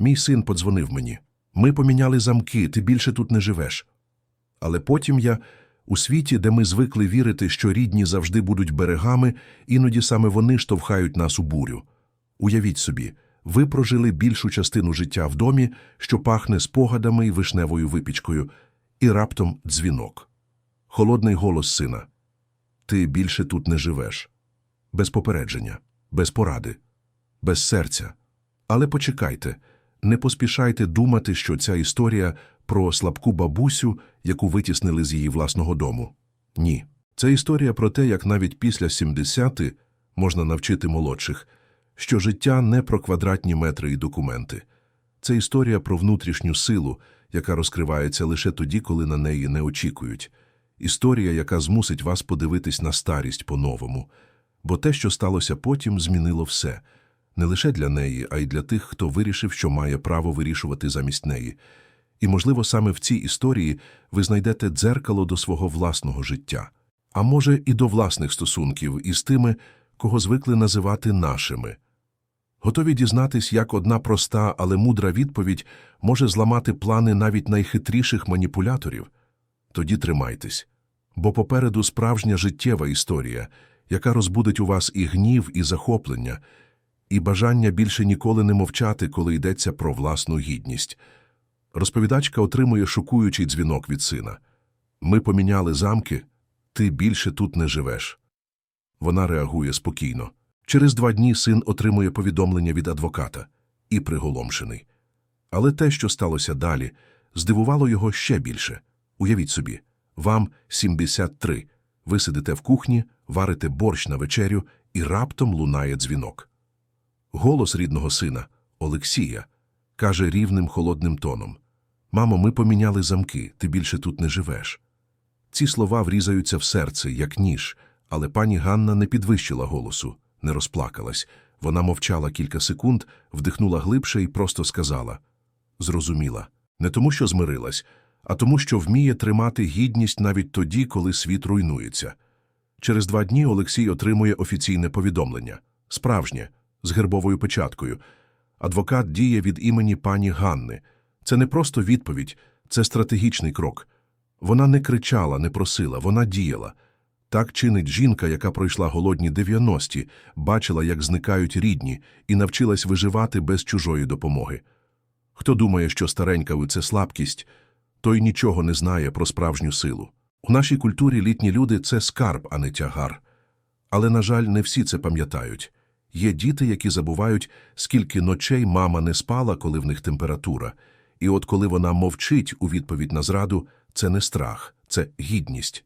Мій син подзвонив мені. Ми поміняли замки, ти більше тут не живеш. Але потім я, у світі, де ми звикли вірити, що рідні завжди будуть берегами, іноді саме вони штовхають нас у бурю. Уявіть собі, ви прожили більшу частину життя в домі, що пахне спогадами і вишневою випічкою, і раптом дзвінок. Холодний голос сина. Ти більше тут не живеш. Без попередження, без поради, без серця. Але почекайте, не поспішайте думати, що ця історія про слабку бабусю, яку витіснили з її власного дому. Ні. Це історія про те, як навіть після 70 можна навчити молодших, що життя не про квадратні метри і документи. Це історія про внутрішню силу, яка розкривається лише тоді, коли на неї не очікують. Історія, яка змусить вас подивитись на старість по-новому. Бо те, що сталося потім, змінило все. Не лише для неї, а й для тих, хто вирішив, що має право вирішувати замість неї. І, можливо, саме в цій історії ви знайдете дзеркало до свого власного життя, а може, і до власних стосунків із тими, кого звикли називати нашими. Готові дізнатись, як одна проста, але мудра відповідь може зламати плани навіть найхитріших маніпуляторів? Тоді тримайтесь, бо попереду справжня життєва історія, яка розбудить у вас і гнів, і захоплення, і бажання більше ніколи не мовчати, коли йдеться про власну гідність. Розповідачка отримує шокуючий дзвінок від сина. Ми поміняли замки, ти більше тут не живеш. Вона реагує спокійно. Через два дні син отримує повідомлення від адвоката і приголомшений. Але те, що сталося далі, здивувало його ще більше. Уявіть собі, вам 73. Ви сидите в кухні, варите борщ на вечерю, і раптом лунає дзвінок. Голос рідного сина, Олексія, каже рівним холодним тоном: Мамо, ми поміняли замки, ти більше тут не живеш. Ці слова врізаються в серце, як ніж, але пані Ганна не підвищила голосу, не розплакалась. Вона мовчала кілька секунд, вдихнула глибше і просто сказала Зрозуміла. Не тому, що змирилась, а тому, що вміє тримати гідність навіть тоді, коли світ руйнується. Через два дні Олексій отримує офіційне повідомлення справжнє, з гербовою печаткою. Адвокат діє від імені пані Ганни. Це не просто відповідь, це стратегічний крок. Вона не кричала, не просила, вона діяла. Так чинить жінка, яка пройшла голодні 90-ті, бачила, як зникають рідні, і навчилась виживати без чужої допомоги. Хто думає, що старенька – це слабкість, той нічого не знає про справжню силу. У нашій культурі літні люди – це скарб, а не тягар. Але, на жаль, не всі це пам'ятають. Є діти, які забувають, скільки ночей мама не спала, коли в них температура. І от коли вона мовчить у відповідь на зраду, це не страх, це гідність.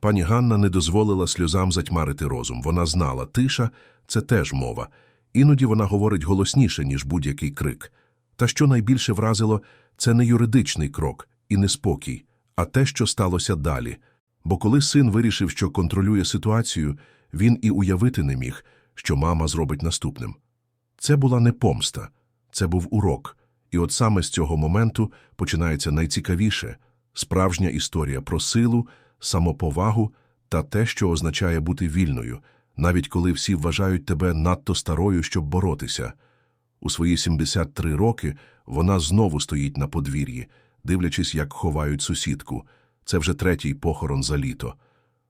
Пані Ганна не дозволила сльозам затьмарити розум. Вона знала, тиша – це теж мова. Іноді вона говорить голосніше, ніж будь-який крик. Та що найбільше вразило – це не юридичний крок і не спокій, а те, що сталося далі. Бо коли син вирішив, що контролює ситуацію, він і уявити не міг, що мама зробить наступним. Це була не помста, це був урок. І от саме з цього моменту починається найцікавіше – справжня історія про силу, самоповагу та те, що означає бути вільною, навіть коли всі вважають тебе надто старою, щоб боротися. У свої 73 роки вона знову стоїть на подвір'ї, дивлячись, як ховають сусідку. Це вже третій похорон за літо.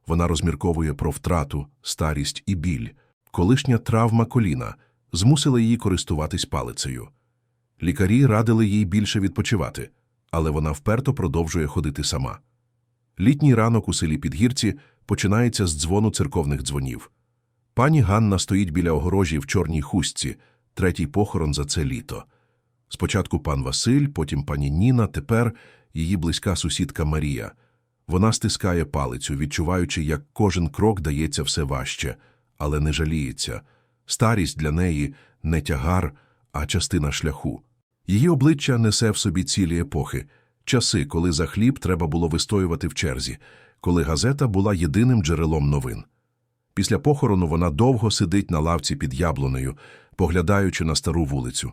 Вона розмірковує про втрату, старість і біль. Колишня травма коліна змусила її користуватись палицею. Лікарі радили їй більше відпочивати, але вона вперто продовжує ходити сама. Літній ранок у селі Підгірці починається з дзвону церковних дзвонів. Пані Ганна стоїть біля огорожі в чорній хустці, третій похорон за це літо. Спочатку пан Василь, потім пані Ніна, тепер її близька сусідка Марія. Вона стискає палицю, відчуваючи, як кожен крок дається все важче, але не жаліється. Старість для неї не тягар, а частина шляху. Її обличчя несе в собі цілі епохи, часи, коли за хліб треба було вистоювати в черзі, коли газета була єдиним джерелом новин. Після похорону вона довго сидить на лавці під яблунею, поглядаючи на стару вулицю.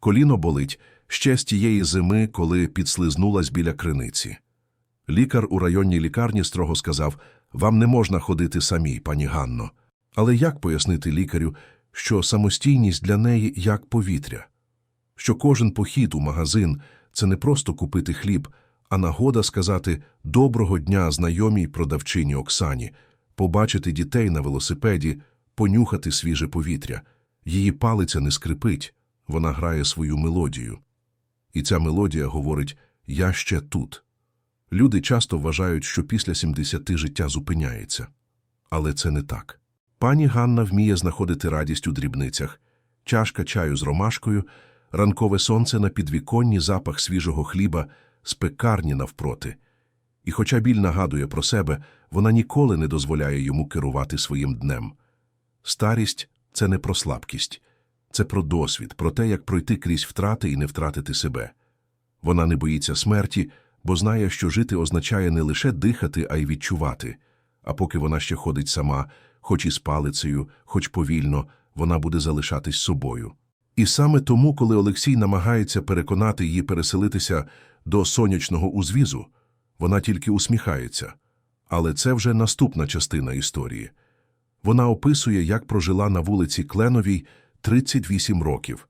Коліно болить ще з тієї зими, коли підслизнулась біля криниці. Лікар у районній лікарні строго сказав, вам не можна ходити самій, пані Ганно. Але як пояснити лікарю, що самостійність для неї як повітря? що кожен похід у магазин це не просто купити хліб, а нагода сказати «доброго дня знайомій продавчині Оксані», побачити дітей на велосипеді, понюхати свіже повітря. Її палиця не скрипить, вона грає свою мелодію. І ця мелодія говорить «Я ще тут». Люди часто вважають, що після 70 життя зупиняється. Але це не так. Пані Ганна вміє знаходити радість у дрібницях. Чашка чаю з ромашкою, ранкове сонце на підвіконні, запах свіжого хліба, з пекарні навпроти. І хоча біль нагадує про себе, вона ніколи не дозволяє йому керувати своїм днем. Старість – це не про слабкість. Це про досвід, про те, як пройти крізь втрати і не втратити себе. Вона не боїться смерті, бо знає, що жити означає не лише дихати, а й відчувати. А поки вона ще ходить сама, хоч і з палицею, хоч повільно, вона буде залишатись собою. І саме тому, коли Олексій намагається переконати її переселитися до сонячного узвізу, вона тільки усміхається. Але це вже наступна частина історії. Вона описує, як прожила на вулиці Кленовій 38 років,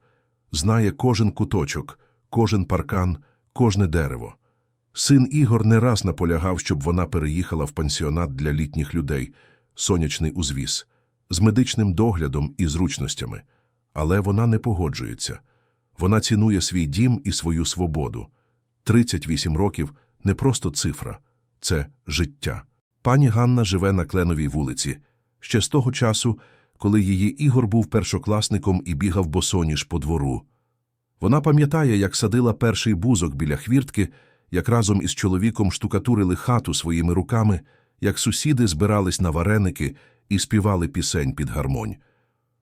знає кожен куточок, кожен паркан, кожне дерево. Син Ігор не раз наполягав, щоб вона переїхала в пансіонат для літніх людей, сонячний узвіз, з медичним доглядом і зручностями. Але вона не погоджується. Вона цінує свій дім і свою свободу. 38 років – не просто цифра, це життя. Пані Ганна живе на Кленовій вулиці. Ще з того часу, коли її Ігор був першокласником і бігав босоніж по двору. Вона пам'ятає, як садила перший бузок біля хвіртки, як разом із чоловіком штукатурили хату своїми руками, як сусіди збирались на вареники і співали пісень під гармонь.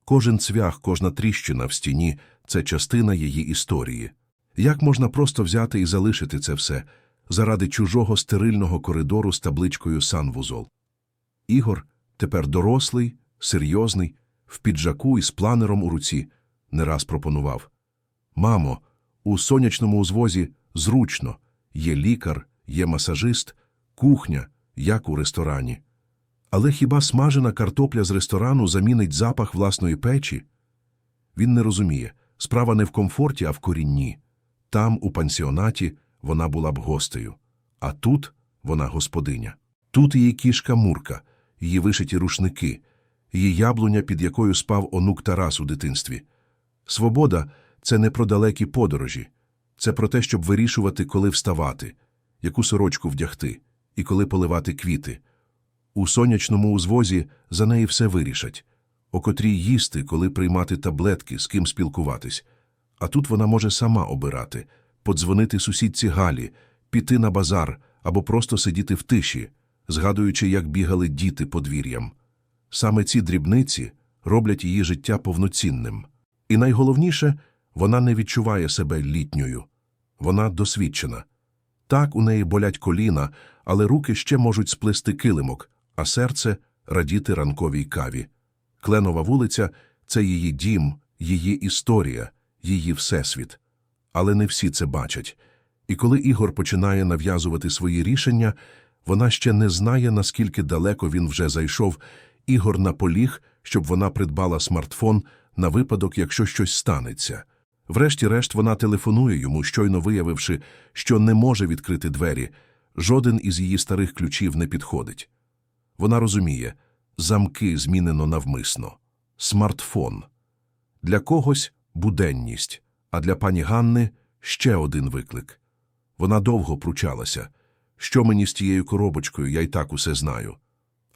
Кожен цвях, кожна тріщина в стіні це частина її історії. Як можна просто взяти і залишити це все заради чужого стерильного коридору з табличкою «Санвузол»? Ігор, тепер дорослий, серйозний, в піджаку і з планером у руці, не раз пропонував. Мамо, у сонячному узвозі зручно, є лікар, є масажист, кухня, як у ресторані. Але хіба смажена картопля з ресторану замінить запах власної печі? Він не розуміє. Справа не в комфорті, а в корінні. Там, у пансіонаті, вона була б гостею. А тут вона господиня. Тут її кішка Мурка, її вишиті рушники, її яблуня, під якою спав онук Тарас у дитинстві. Свобода – це не про далекі подорожі. Це про те, щоб вирішувати, коли вставати, яку сорочку вдягти і коли поливати квіти. У сонячному узвозі за неї все вирішать. О котрій їсти, коли приймати таблетки, з ким спілкуватись. А тут вона може сама обирати, подзвонити сусідці Галі, піти на базар або просто сидіти в тиші, згадуючи, як бігали діти подвір'ям. Саме ці дрібниці роблять її життя повноцінним. І найголовніше, вона не відчуває себе літньою. Вона досвідчена. Так, у неї болять коліна, але руки ще можуть сплести килимок, а серце радіти ранковій каві. Кленова вулиця це її дім, її історія, її всесвіт. Але не всі це бачать. І коли Ігор починає нав'язувати свої рішення, вона ще не знає, наскільки далеко він вже зайшов. Ігор наполіг, щоб вона придбала смартфон на випадок, якщо щось станеться. Врешті-решт вона телефонує йому, щойно виявивши, що не може відкрити двері. Жоден із її старих ключів не підходить. Вона розуміє, замки змінено навмисно. Смартфон. Для когось буденність, а для пані Ганни ще один виклик. Вона довго пручалася. Що мені з тією коробочкою, я й так усе знаю.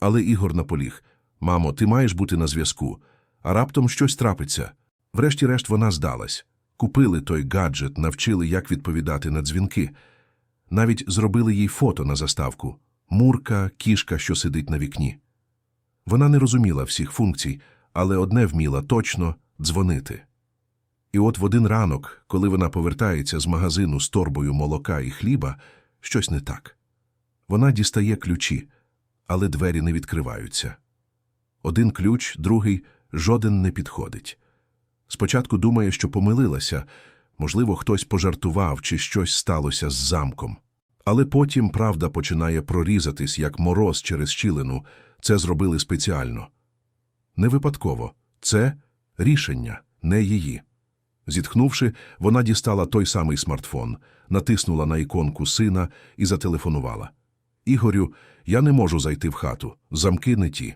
Але Ігор наполіг. Мамо, ти маєш бути на зв'язку, а раптом щось трапиться. Врешті-решт вона здалась. Купили той гаджет, навчили, як відповідати на дзвінки. Навіть зробили їй фото на заставку. Мурка, кішка, що сидить на вікні. Вона не розуміла всіх функцій, але одне вміла точно дзвонити. І от в один ранок, коли вона повертається з магазину з торбою молока і хліба, щось не так. Вона дістає ключі, але двері не відкриваються. Один ключ, другий, жоден не підходить. Спочатку думає, що помилилася, можливо, хтось пожартував чи щось сталося з замком. Але потім правда починає прорізатись, як мороз через щілину. Це зробили спеціально. Не випадково. Це рішення, не її. Зітхнувши, вона дістала той самий смартфон, натиснула на іконку сина і зателефонувала. Ігорю, я не можу зайти в хату. Замки не ті.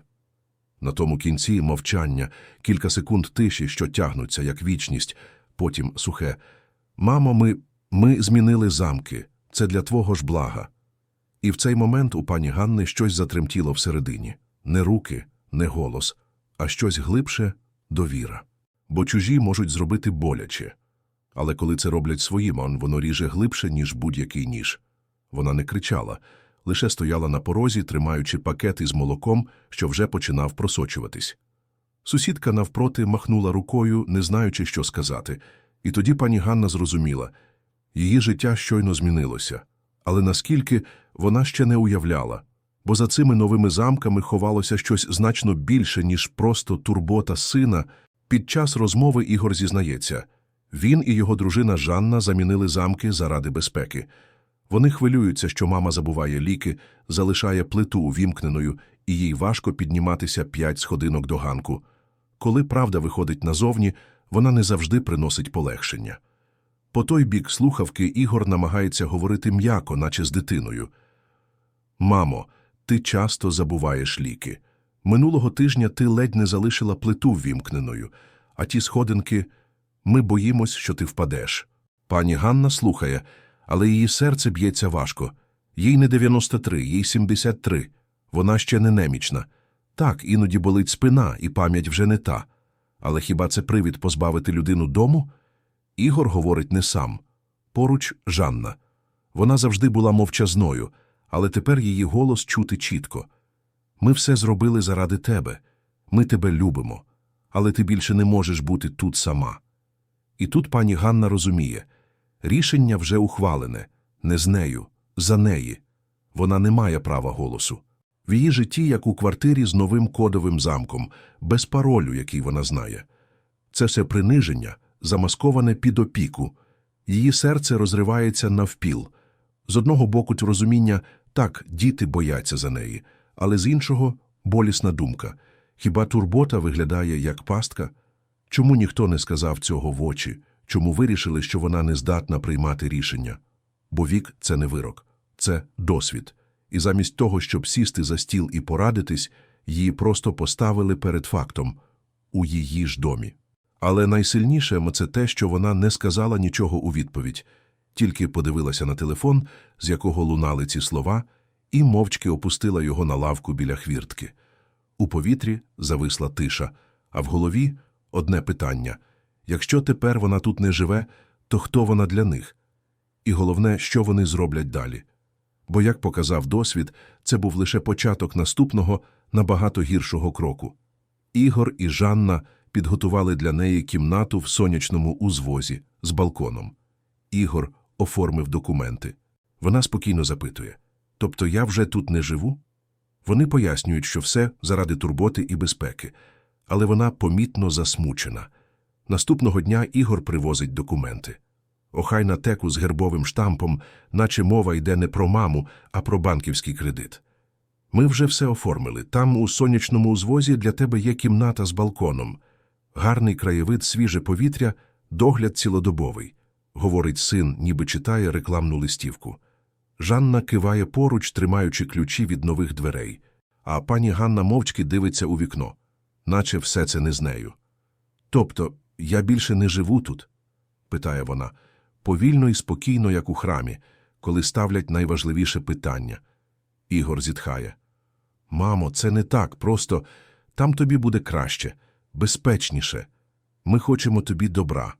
На тому кінці мовчання, кілька секунд тиші, що тягнуться, як вічність, потім сухе. Мамо, ми, ми змінили замки. Це для твого ж блага. І в цей момент у пані Ганни щось затремтіло всередині. Не руки, не голос, а щось глибше – довіра. Бо чужі можуть зробити боляче. Але коли це роблять своїм, он воно ріже глибше, ніж будь-який ніж. Вона не кричала, лише стояла на порозі, тримаючи пакет із молоком, що вже починав просочуватись. Сусідка навпроти махнула рукою, не знаючи, що сказати, і тоді пані Ганна зрозуміла – її життя щойно змінилося. Але наскільки вона ще не уявляла, бо за цими новими замками ховалося щось значно більше, ніж просто турбота сина. Під час розмови Ігор зізнається – він і його дружина Жанна замінили замки заради безпеки. Вони хвилюються, що мама забуває ліки, залишає плиту увімкненою, і їй важко підніматися п'ять сходинок до ганку. Коли правда виходить назовні, вона не завжди приносить полегшення. По той бік слухавки Ігор намагається говорити м'яко, наче з дитиною. Мамо, ти часто забуваєш ліки. Минулого тижня ти ледь не залишила плиту ввімкненою, а ті сходинки ми боїмось, що ти впадеш. Пані Ганна слухає, але її серце б'ється важко. Їй не 93, їй 73. Вона ще не немічна. Так, іноді болить спина, і пам'ять вже не та. Але хіба це привід позбавити людину дому? Ігор говорить не сам. Поруч Жанна. Вона завжди була мовчазною, але тепер її голос чути чітко. Ми все зробили заради тебе. Ми тебе любимо. Але ти більше не можеш бути тут сама. І тут пані Ганна розуміє. Рішення вже ухвалене. Не з нею, за неї. Вона не має права голосу. В її житті, як у квартирі з новим кодовим замком, без паролю, який вона знає. Це все приниження, замасковане під опіку. Її серце розривається навпіл. З одного боку розуміння так, діти бояться за неї, але з іншого болісна думка. Хіба турбота виглядає як пастка? Чому ніхто не сказав цього в очі? Чому вирішили, що вона не здатна приймати рішення? Бо вік – це не вирок, це досвід. І замість того, щоб сісти за стіл і порадитись, її просто поставили перед фактом – у її ж домі. Але найсильніше – це те, що вона не сказала нічого у відповідь, тільки подивилася на телефон, з якого лунали ці слова, і мовчки опустила його на лавку біля хвіртки. У повітрі зависла тиша, а в голові – одне питання – Якщо тепер вона тут не живе, то хто вона для них? І головне, що вони зроблять далі. Бо, як показав досвід, це був лише початок наступного, набагато гіршого кроку. Ігор і Жанна підготували для неї кімнату в сонячному узвозі з балконом. Ігор оформив документи. Вона спокійно запитує Тобто я вже тут не живу? Вони пояснюють, що все заради турботи і безпеки, але вона помітно засмучена. Наступного дня Ігор привозить документи. Охайна теку з гербовим штампом, наче мова йде не про маму, а про банківський кредит. Ми вже все оформили. Там, у сонячному узвозі, для тебе є кімната з балконом. Гарний краєвид, свіже повітря, догляд цілодобовий, говорить син, ніби читає рекламну листівку. Жанна киває поруч, тримаючи ключі від нових дверей, а пані Ганна мовчки дивиться у вікно, наче все це не з нею. Тобто, я більше не живу тут? питає вона, повільно і спокійно, як у храмі, коли ставлять найважливіше питання. Ігор зітхає. Мамо, це не так, просто там тобі буде краще, безпечніше. Ми хочемо тобі добра.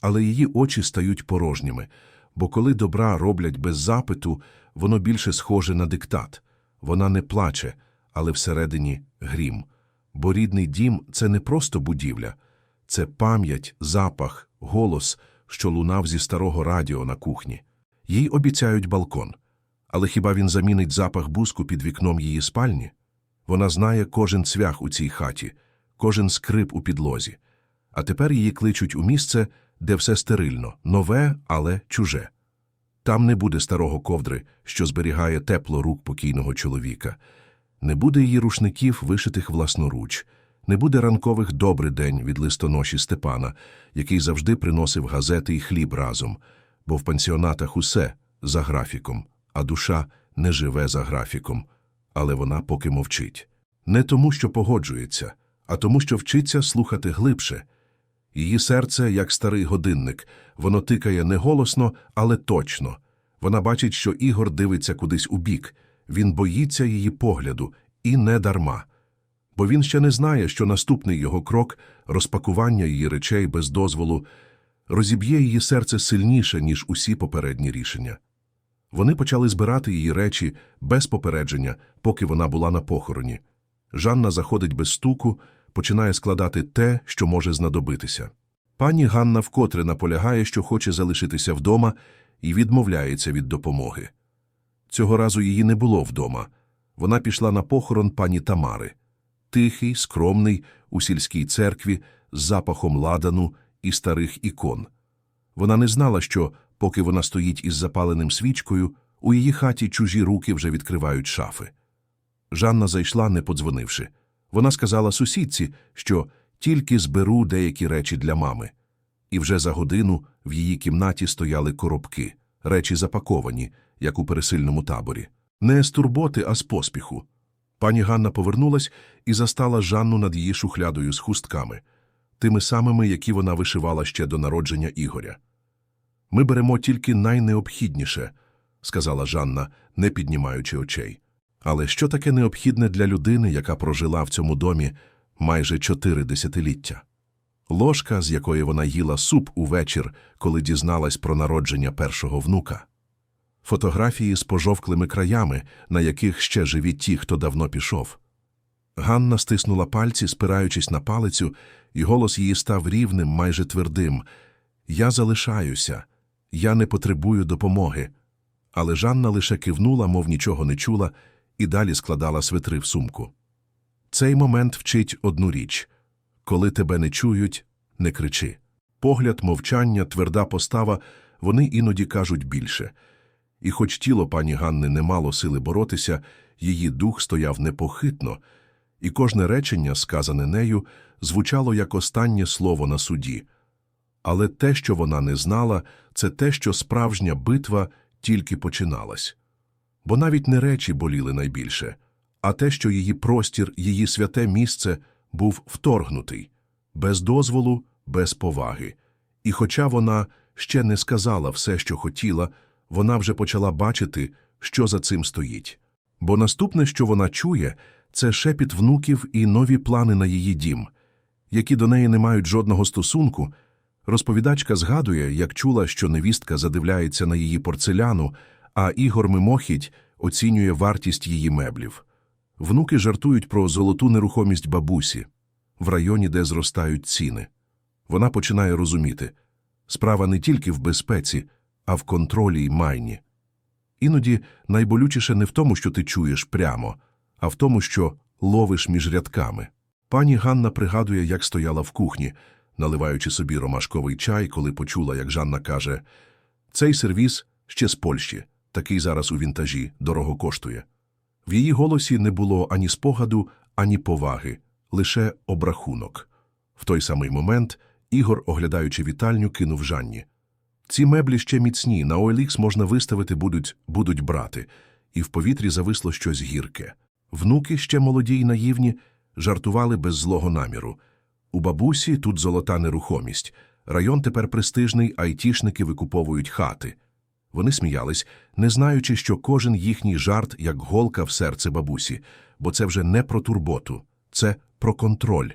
Але її очі стають порожніми, бо коли добра роблять без запиту, воно більше схоже на диктат. Вона не плаче, але всередині грім. Бо рідний дім це не просто будівля. Це пам'ять, запах, голос, що лунав зі старого радіо на кухні. Їй обіцяють балкон. Але хіба він замінить запах буску під вікном її спальні? Вона знає кожен цвях у цій хаті, кожен скрип у підлозі. А тепер її кличуть у місце, де все стерильно, нове, але чуже. Там не буде старого ковдри, що зберігає тепло рук покійного чоловіка, не буде її рушників, вишитих власноруч, Не буде ранкових «добрий день» від листоноші Степана, який завжди приносив газети і хліб разом, бо в пансіонатах усе за графіком, а душа не живе за графіком, але вона поки мовчить. Не тому, що погоджується, а тому, що вчиться слухати глибше. Її серце, як старий годинник, воно тикає не голосно, але точно. Вона бачить, що Ігор дивиться кудись у бік. Він боїться її погляду, і не дарма. Бо він ще не знає, що наступний його крок розпакування її речей без дозволу розіб'є її серце сильніше, ніж усі попередні рішення. Вони почали збирати її речі без попередження, поки вона була на похороні. Жанна заходить без стуку, починає складати те, що може знадобитися. Пані Ганна вкотре наполягає, що хоче залишитися вдома, і відмовляється від допомоги. Цього разу її не було вдома. Вона пішла на похорон пані Тамари. Тихий, скромний, у сільській церкві, з запахом ладану і старих ікон. Вона не знала, що, поки вона стоїть із запаленим свічкою, у її хаті чужі руки вже відкривають шафи. Жанна зайшла, не подзвонивши. Вона сказала сусідці, що тільки зберу деякі речі для мами. І вже за годину в її кімнаті стояли коробки, речі запаковані, як у пересильному таборі. Не з турботи, а з поспіху. Пані Ганна повернулась і застала Жанну над її шухлядою з хустками, тими самими, які вона вишивала ще до народження Ігоря. Ми беремо тільки найнеобхідніше, сказала Жанна, не піднімаючи очей. Але що таке необхідне для людини, яка прожила в цьому домі майже чотири десятиліття? Ложка, з якої вона їла суп увечір, коли дізналась про народження першого внука. Фотографії з пожовклими краями, на яких ще живі ті, хто давно пішов. Ганна стиснула пальці, спираючись на палицю, і голос її став рівним, майже твердим. Я залишаюся, я не потребую допомоги. Але Жанна лише кивнула, мов нічого не чула, і далі складала свитри в сумку. Цей момент вчить одну річ коли тебе не чують, не кричи. Погляд, мовчання, тверда постава вони іноді кажуть більше. І хоч тіло пані Ганни не мало сили боротися, її дух стояв непохитно, і кожне речення, сказане нею, звучало як останнє слово на суді. Але те, що вона не знала, це те, що справжня битва тільки починалась. Бо навіть не речі боліли найбільше, а те, що її простір, її святе місце був вторгнутий, без дозволу, без поваги. І хоча вона ще не сказала все, що хотіла, вона вже почала бачити, що за цим стоїть. Бо наступне, що вона чує, це шепіт внуків і нові плани на її дім, які до неї не мають жодного стосунку. Розповідачка згадує, як чула, що невістка задивляється на її порцеляну, а Ігор мимохідь оцінює вартість її меблів. Внуки жартують про золоту нерухомість бабусі в районі, де зростають ціни. Вона починає розуміти справа не тільки в безпеці, а в контролі й майні. Іноді найболючіше не в тому, що ти чуєш прямо, а в тому, що ловиш між рядками. Пані Ганна пригадує, як стояла в кухні, наливаючи собі ромашковий чай, коли почула, як Жанна каже «Цей сервіс ще з Польщі, такий зараз у вінтажі, дорого коштує». В її голосі не було ані спогаду, ані поваги, лише обрахунок. В той самий момент Ігор, оглядаючи вітальню, кинув Жанні. Ці меблі ще міцні, на OLX можна виставити будуть, будуть брати, і в повітрі зависло щось гірке. Внуки, ще молоді й наївні, жартували без злого наміру. У бабусі тут золота нерухомість. Район тепер престижний, айтішники викуповують хати. Вони сміялись, не знаючи, що кожен їхній жарт як голка в серце бабусі, бо це вже не про турботу, це про контроль,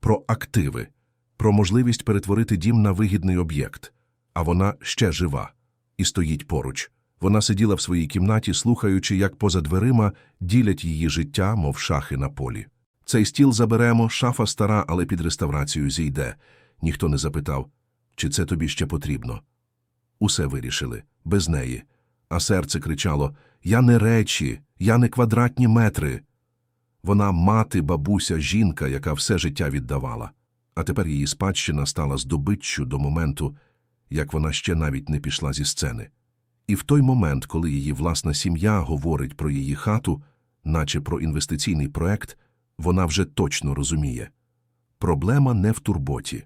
про активи, про можливість перетворити дім на вигідний об'єкт. А вона ще жива і стоїть поруч. Вона сиділа в своїй кімнаті, слухаючи, як поза дверима ділять її життя, мов шахи на полі. Цей стіл заберемо, шафа стара, але під реставрацію зійде. Ніхто не запитав, чи це тобі ще потрібно. Усе вирішили, без неї. А серце кричало Я не речі, я не квадратні метри. Вона мати, бабуся, жінка, яка все життя віддавала. А тепер її спадщина стала здобиччю до моменту, як вона ще навіть не пішла зі сцени. І в той момент, коли її власна сім'я говорить про її хату, наче про інвестиційний проект, вона вже точно розуміє Проблема не в турботі.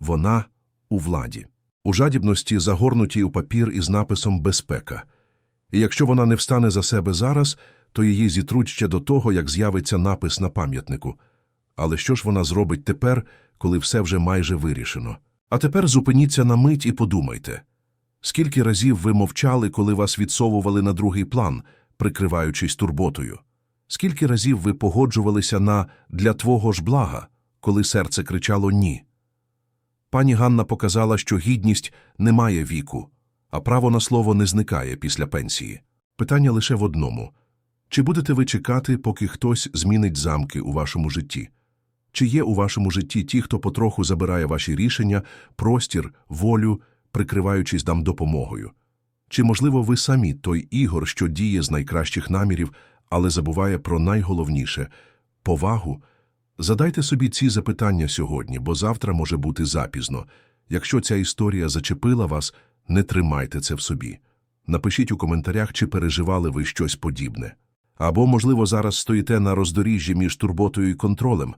Вона у владі. У жадібності загорнутій у папір із написом «Безпека». І якщо вона не встане за себе зараз, то її зітруть ще до того, як з'явиться напис на пам'ятнику. Але що ж вона зробить тепер, коли все вже майже вирішено? А тепер зупиніться на мить і подумайте. Скільки разів ви мовчали, коли вас відсовували на другий план, прикриваючись турботою? Скільки разів ви погоджувалися на «для твого ж блага», коли серце кричало «ні»? Пані Ганна показала, що гідність не має віку, а право на слово не зникає після пенсії. Питання лише в одному. Чи будете ви чекати, поки хтось змінить замки у вашому житті? Чи є у вашому житті ті, хто потроху забирає ваші рішення, простір, волю, прикриваючись нам допомогою? Чи, можливо, ви самі той ігор, що діє з найкращих намірів, але забуває про найголовніше – повагу? Задайте собі ці запитання сьогодні, бо завтра може бути запізно. Якщо ця історія зачепила вас, не тримайте це в собі. Напишіть у коментарях, чи переживали ви щось подібне. Або, можливо, зараз стоїте на роздоріжжі між турботою і контролем.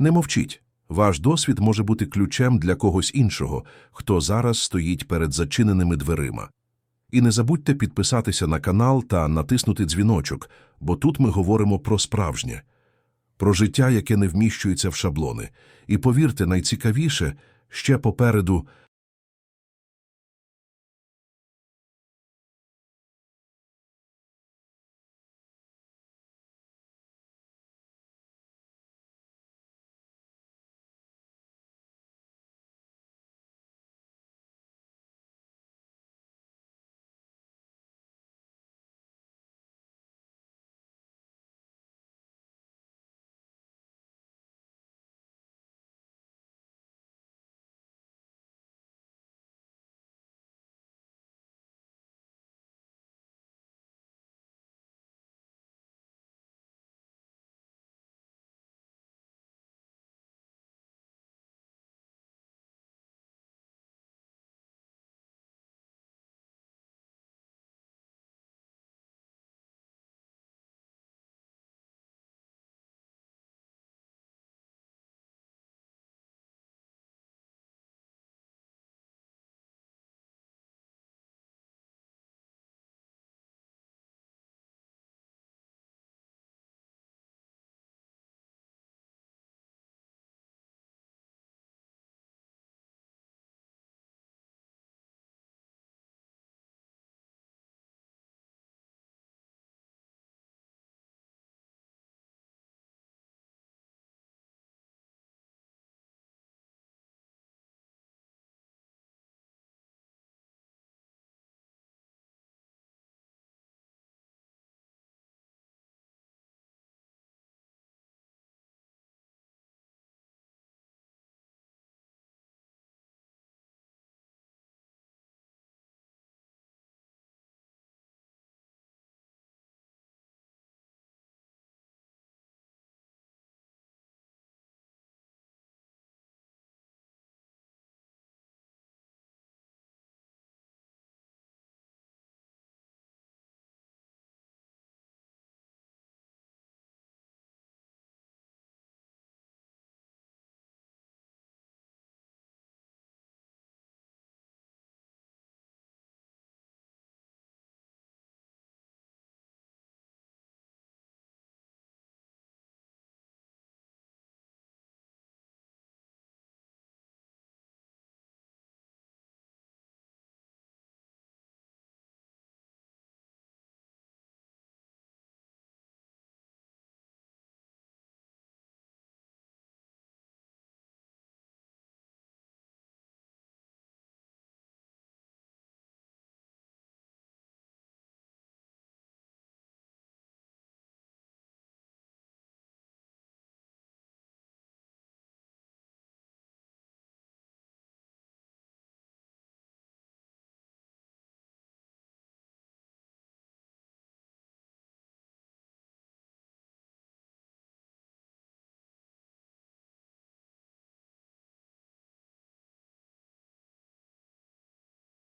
Не мовчіть. Ваш досвід може бути ключем для когось іншого, хто зараз стоїть перед зачиненими дверима. І не забудьте підписатися на канал та натиснути дзвіночок, бо тут ми говоримо про справжнє, про життя, яке не вміщується в шаблони. І повірте, найцікавіше ще попереду